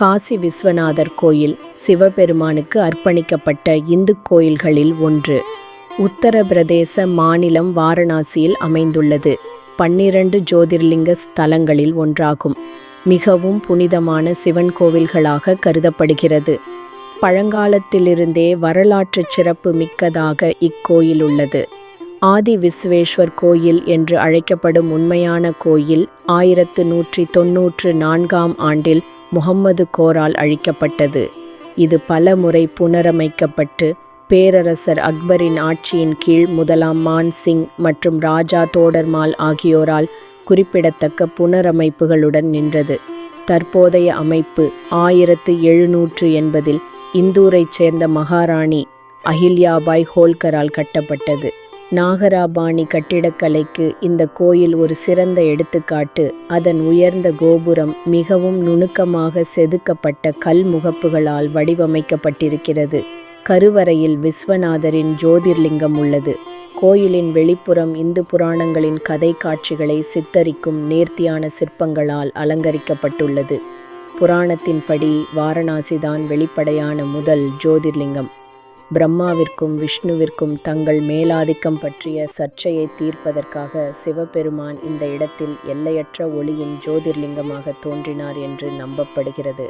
காசி விஸ்வநாதர் கோயில் சிவபெருமானுக்கு அர்ப்பணிக்கப்பட்ட இந்து கோயில்களில் ஒன்று. உத்தரப்பிரதேச மாநிலம் வாரணாசியில் அமைந்துள்ளது. பன்னிரண்டு ஜோதிர்லிங்க ஸ்தலங்களில் ஒன்றாகும். மிகவும் புனிதமான சிவன் கோவில்களாக கருதப்படுகிறது. பழங்காலத்திலிருந்தே வரலாற்றுச் சிறப்பு மிக்கதாக இக்கோயில் உள்ளது ஆதி விஸ்வேஸ்வர் கோயில் என்று அழைக்கப்படும் உண்மையான கோயில் ஆயிரத்து நூற்றி தொன்னூற்று நான்காம் ஆண்டில் முகம்மது கோரால் அழிக்கப்பட்டது. இது பல முறை புனரமைக்கப்பட்டு பேரரசர் அக்பரின் ஆட்சியின் கீழ் முதலாம் மான் சிங் மற்றும் ராஜா தோடர்மால் ஆகியோரால் குறிப்பிடத்தக்க புனரமைப்புகளுடன் நின்றது. தற்போதைய அமைப்பு ஆயிரத்து எழுநூற்று எண்பதில் இந்தூரைச் சேர்ந்த மகாராணி அஹில்யாபாய் ஹோல்கரால் கட்டப்பட்டது. நாகராபாணி கட்டிடக்கலைக்கு இந்த கோயில் ஒரு சிறந்த எடுத்துக்காட்டு. அதன் உயர்ந்த கோபுரம் மிகவும் நுணுக்கமாக செதுக்கப்பட்ட கல் முகப்புகளால் வடிவமைக்கப்பட்டிருக்கிறது. கருவறையில் விஸ்வநாதரின் ஜோதிர்லிங்கம் உள்ளது. கோயிலின் வெளிப்புறம் இந்து புராணங்களின் கதை காட்சிகளை சித்தரிக்கும் நேர்த்தியான சிற்பங்களால் அலங்கரிக்கப்பட்டுள்ளது. புராணத்தின்படி வாரணாசிதான் வெளிப்படையான முதல் ஜோதிர்லிங்கம். பிரம்மாவிற்கும் விஷ்ணுவிற்கும் தங்கள் மேலாதிக்கம் பற்றிய சர்ச்சையை தீர்ப்பதற்காக சிவபெருமான் இந்த இடத்தில் எல்லையற்ற ஒளியின் ஜோதிர்லிங்கமாக தோன்றினார் என்று நம்பப்படுகிறது.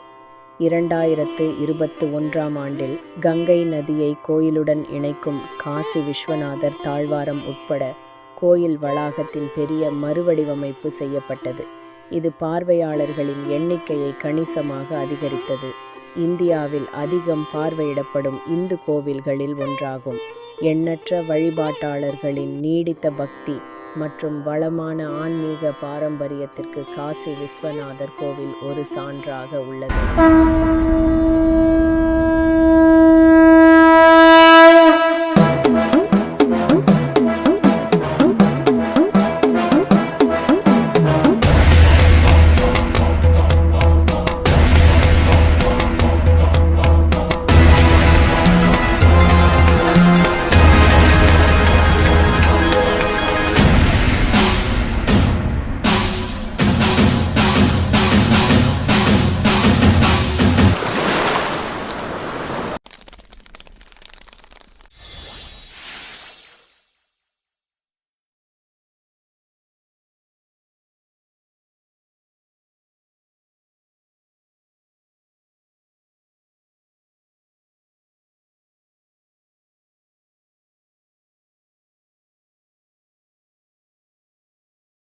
இரண்டாயிரத்து இருபத்து ஒன்றாம் ஆண்டில் கங்கை நதியை கோயிலுடன் இணைக்கும் காசி விஸ்வநாதர் தாழ்வாரம் உட்பட கோயில் வளாகத்தின் பெரிய மறுவடிவமைப்பு செய்யப்பட்டது. இது பார்வையாளர்களின் எண்ணிக்கையை கணிசமாக அதிகரித்தது. இந்தியாவில் அதிகம் பார்வையிடப்படும் இந்து கோவில்களில் ஒன்றாகும். எண்ணற்ற வழிபாட்டாளர்களின் நீடித்த பக்தி மற்றும் வளமான ஆன்மீக பாரம்பரியத்திற்கு காசி விஸ்வநாதர் கோவில் ஒரு சான்றாக உள்ளது.